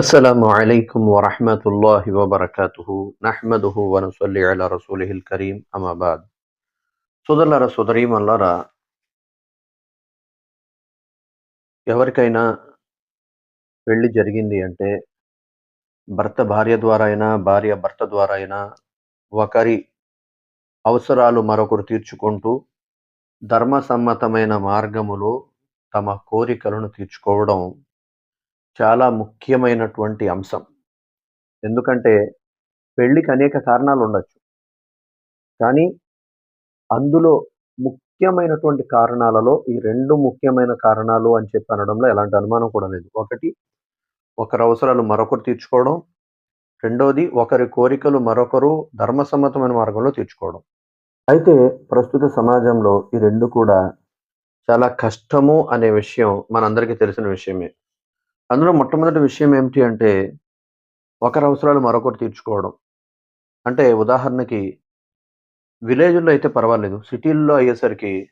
السلام عليكم ورحمة الله وبركاته نحمده ونصلي على رسوله الكريم أما بعد సోదరులారా సోదరీమల్లారా ఎవరికైనా పెళ్లి జరిగింది అంటే భర్త భార్య ద్వారా అయినా భార్య భర్త ద్వారా అయినా ఒకరి అవసరాలు మరొకరు తీర్చుకుంటూ ధర్మసమ్మతమైన మార్గములో తమ కోరికలను తీర్చుకోవడం చాలా ముఖ్యమైనటువంటి అంశం. ఎందుకంటే పెళ్ళికి అనేక కారణాలు ఉండొచ్చు కానీ అందులో ముఖ్యమైనటువంటి కారణాలలో ఈ రెండు ముఖ్యమైన కారణాలు అని చెప్పి అనడంలో ఎలాంటి అనుమానం కూడా లేదు. ఒకటి ఒకరి అవసరాలు మరొకరు తీర్చుకోవడం. రెండోది ఒకరి కోరికలు మరొకరు ధర్మసమ్మతమైన మార్గంలో తీర్చుకోవడం. అయితే ప్రస్తుత సమాజంలో ఈ రెండు కూడా చాలా కష్టము అనే విషయం మనందరికీ తెలిసిన విషయమే. అందులో మొట్టమొదటి విషయం ఏమిటి అంటే ఒకరి అవసరాలు మరొకటి తీర్చుకోవడం. అంటే ఉదాహరణకి విలేజ్లో అయితే పర్వాలేదు. సిటీల్లో అయ్యేసరికి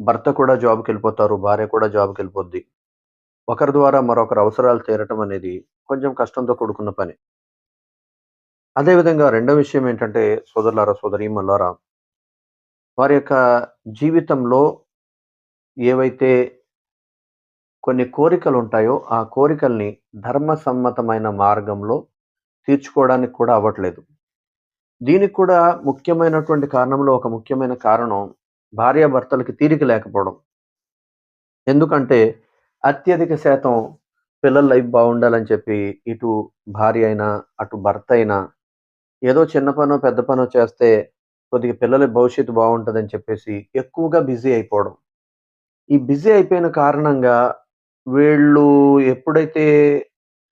భర్త కూడా జాబ్కి వెళ్ళిపోతారు భార్య కూడా జాబ్కి వెళ్ళిపోద్ది. ఒకరి ద్వారా మరొకరు అవసరాలు తీరటం అనేది కొంచెం కష్టంతో కూడుకున్న పని. అదేవిధంగా రెండో విషయం ఏంటంటే సోదరులారా సోదరీమల్లారా వారి యొక్క జీవితంలో ఏవైతే కొన్ని కోరికలు ఉంటాయో ఆ కోరికల్ని ధర్మసమ్మతమైన మార్గంలో తీర్చుకోవడానికి కూడా అవ్వట్లేదు. దీనికి కూడా ముఖ్యమైనటువంటి కారణంలో ఒక ముఖ్యమైన కారణం భార్యాభర్తలకి తీరిక లేకపోవడం. ఎందుకంటే అత్యధిక శాతం పిల్లల లైఫ్ బాగుండాలని చెప్పి ఇటు భార్య అయినా అటు భర్త అయినా ఏదో చిన్న పనో పెద్ద పనో చేస్తే కొద్దిగా పిల్లల భవిష్యత్తు బాగుంటుందని చెప్పేసి ఎక్కువగా బిజీ అయిపోవడం. ఈ బిజీ అయిపోయిన కారణంగా వీళ్ళు ఎప్పుడైతే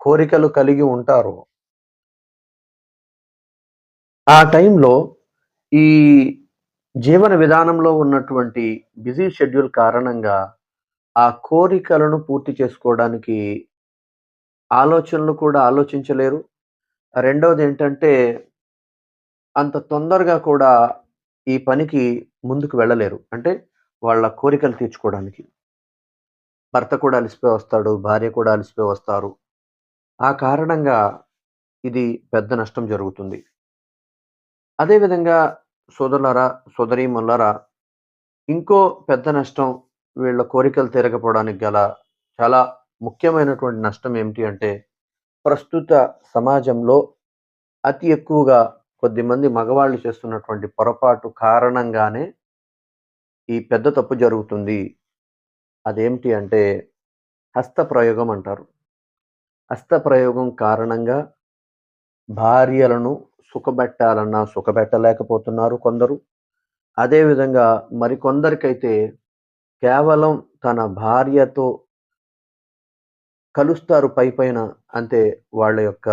కోరికలు కలిగి ఉంటారో ఆ టైంలో ఈ జీవన విధానంలో ఉన్నటువంటి బిజీ షెడ్యూల్ కారణంగా ఆ కోరికలను పూర్తి చేసుకోవడానికి ఆలోచనలు కూడా ఆలోచించలేరు. రెండవది ఏంటంటే అంత తొందరగా కూడా ఈ పనికి ముందుకు వెళ్ళలేరు. అంటే వాళ్ళ కోరికలు తీర్చుకోవడానికి. భర్త కూడా అలసిపోయి వస్తాడు భార్య కూడా అలసిపోయి వస్తారు. ఆ కారణంగా ఇది పెద్ద నష్టం జరుగుతుంది. అదేవిధంగా సోదరులారా సోదరీమల్లారా ఇంకో పెద్ద నష్టం వీళ్ళ కోరికలు తీరకపోవడానికి గల చాలా ముఖ్యమైనటువంటి నష్టం ఏమిటి అంటే ప్రస్తుత సమాజంలో అతి ఎక్కువగా కొద్దిమంది మగవాళ్ళు చేస్తున్నటువంటి పొరపాటు కారణంగానే ఈ పెద్ద తప్పు జరుగుతుంది. అదేమిటి అంటే హస్తప్రయోగం అంటారు. హస్తప్రయోగం కారణంగా భార్యలను సుఖపెట్టాలన్నా సుఖపెట్టలేకపోతున్నారు కొందరు. అదేవిధంగా మరికొందరికైతే కేవలం తన భార్యతో కలుస్తారు పై పైన అంతే వాళ్ళ యొక్క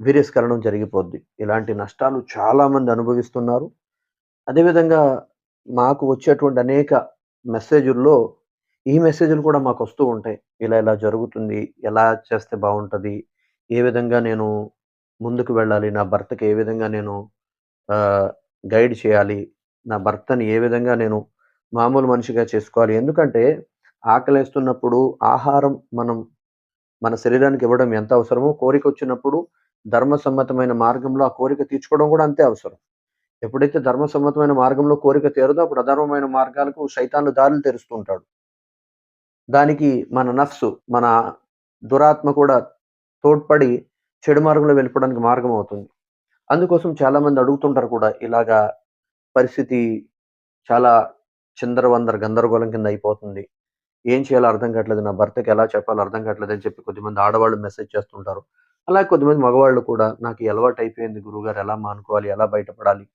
వీర్యస్కరణం జరిగిపోద్ది. ఇలాంటి నష్టాలు చాలామంది అనుభవిస్తున్నారు. అదేవిధంగా మాకు వచ్చేటువంటి అనేక మెసేజుల్లో ఈ మెసేజ్లు కూడా మాకు వస్తూ ఉంటాయి. ఇలా ఇలా జరుగుతుంది. ఎలా చేస్తే బాగుంటుంది? ఏ విధంగా నేను ముందుకు వెళ్ళాలి? నా భర్తకి ఏ విధంగా నేను గైడ్ చేయాలి? నా భర్తని ఏ విధంగా నేను మామూలు మనిషిగా చేసుకోవాలి? ఎందుకంటే ఆకలేస్తున్నప్పుడు ఆహారం మనం మన శరీరానికి ఇవ్వడం ఎంత అవసరమో కోరిక వచ్చినప్పుడు ధర్మసమ్మతమైన మార్గంలో ఆ కోరిక తీర్చుకోవడం కూడా అంతే అవసరం. ఎప్పుడైతే ధర్మసమ్మతమైన మార్గంలో కోరిక తీరదో అప్పుడు అధర్మమైన మార్గాలకు శైతాన్లు దారులు తెరుస్తుంటాడు దానికి మన నఫ్సు మన దురాత్మ కూడా తోడ్పడి చెడు మార్గంలో వెళ్ళిపోవడానికి మార్గం అవుతుంది. అందుకోసం చాలామంది అడుగుతుంటారు కూడా ఇలాగా పరిస్థితి చాలా చిందరవందర గందరగోళం కింద అయిపోతుంది. ఏం చేయాలో అర్థం కావట్లేదు నా భర్తకి ఎలా చెప్పాలో అర్థం కావట్లేదు అని చెప్పి కొద్దిమంది ఆడవాళ్ళు మెసేజ్ చేస్తుంటారు. అలాగే కొద్దిమంది మగవాళ్ళు కూడా నాకు అలవాటు అయిపోయింది గురువుగారు ఎలా మానుకోవాలి ఎలా బయటపడాలి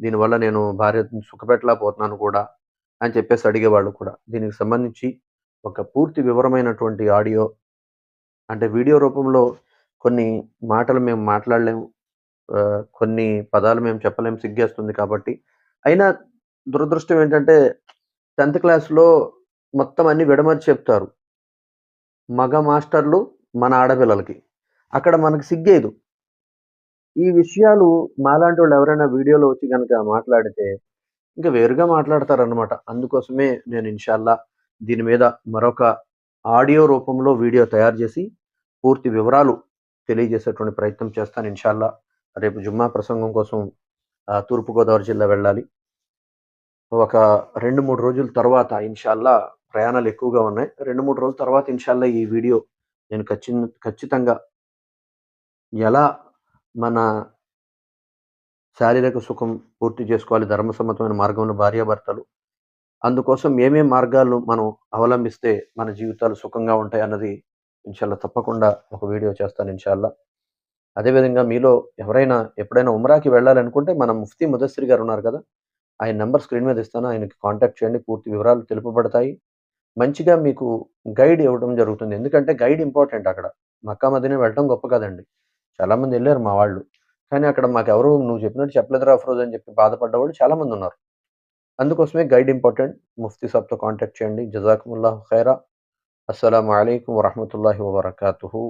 దీనివల్ల నేను భార్య సుఖపెట్టలేకపోతున్నాను కూడా అని చెప్పేసి అడిగేవాళ్ళు కూడా. దీనికి సంబంధించి ఒక పూర్తి వివరమైనటువంటి ఆడియో అంటే వీడియో రూపంలో కొన్ని మాటలు మేము మాట్లాడలేము కొన్ని పదాలు మేము చెప్పలేము సిగ్గేస్తుంది కాబట్టి. అయినా దురదృష్టం ఏంటంటే టెన్త్ క్లాస్లో మొత్తం అన్ని విడమర్చి చెప్తారు. మగ మాస్టర్లు మన ఆడపిల్లలకి. అక్కడ మనకు సిగ్గేదు ఈ విషయాలు మాలాంటి వాళ్ళు ఎవరైనా వీడియోలో వచ్చి కనుక మాట్లాడితే ఇంకా వేరుగా మాట్లాడతారనమాట అందుకోసమే నేను ఇన్షాల్లా దీని మీద మరొక ఆడియో రూపంలో వీడియో తయారు చేసి పూర్తి వివరాలు తెలియజేసేటువంటి ప్రయత్నం చేస్తాను ఇన్షాల్లా. రేపు జుమ్మా ప్రసంగం కోసం తూర్పుగోదావరి జిల్లా వెళ్ళాలి. ఒక రెండు మూడు రోజుల తర్వాత ఇన్షాల్లా ప్రయాణాలు ఎక్కువగా ఉన్నాయి. రెండు మూడు రోజుల తర్వాత ఇన్షాల్లా ఈ వీడియో నేను ఖచ్చి ఖచ్చితంగా ఎలా మన శారీరక సుఖం పూర్తి చేసుకోవాలి ధర్మసమ్మతమైన మార్గంలో భార్యాభర్తలు అందుకోసం ఏమేం మార్గాలు మనం అవలంబిస్తే మన జీవితాలు సుఖంగా ఉంటాయి అన్నది ఇన్షాల్లా తప్పకుండా ఒక వీడియో చేస్తాను ఇన్షాల్లా. అదేవిధంగా మీలో ఎవరైనా ఎప్పుడైనా ఉమ్రాకి వెళ్ళాలనుకుంటే మన ముఫ్తీ ముదస్సిరి గారు ఉన్నారు కదా ఆయన నెంబర్ స్క్రీన్ మీద ఇస్తాను ఆయనకి కాంటాక్ట్ చేయండి పూర్తి వివరాలు తెలుపబడతాయి. మంచిగా మీకు గైడ్ ఇవ్వడం జరుగుతుంది. ఎందుకంటే గైడ్ ఇంపార్టెంట్ అక్కడ. మక్కా మదీనా వెళ్ళడం గొప్ప కదండి. చాలామంది వెళ్ళారు మా వాళ్ళు. కానీ అక్కడ మాకు ఎవరు నువ్వు చెప్పినట్టు చెప్పలేదురా అఫ్రోజ్ అని చెప్పి బాధపడ్డవాళ్ళు చాలామంది ఉన్నారు. అందుకోసమే గైడ్ ఇంపార్టెంట్. ముఫ్తీ సాబ్తో కాంటాక్ట్ చేయండి. జజాకుముల్లా ఖైరా. అస్సలం అయికం వరహమూల వబర్కూ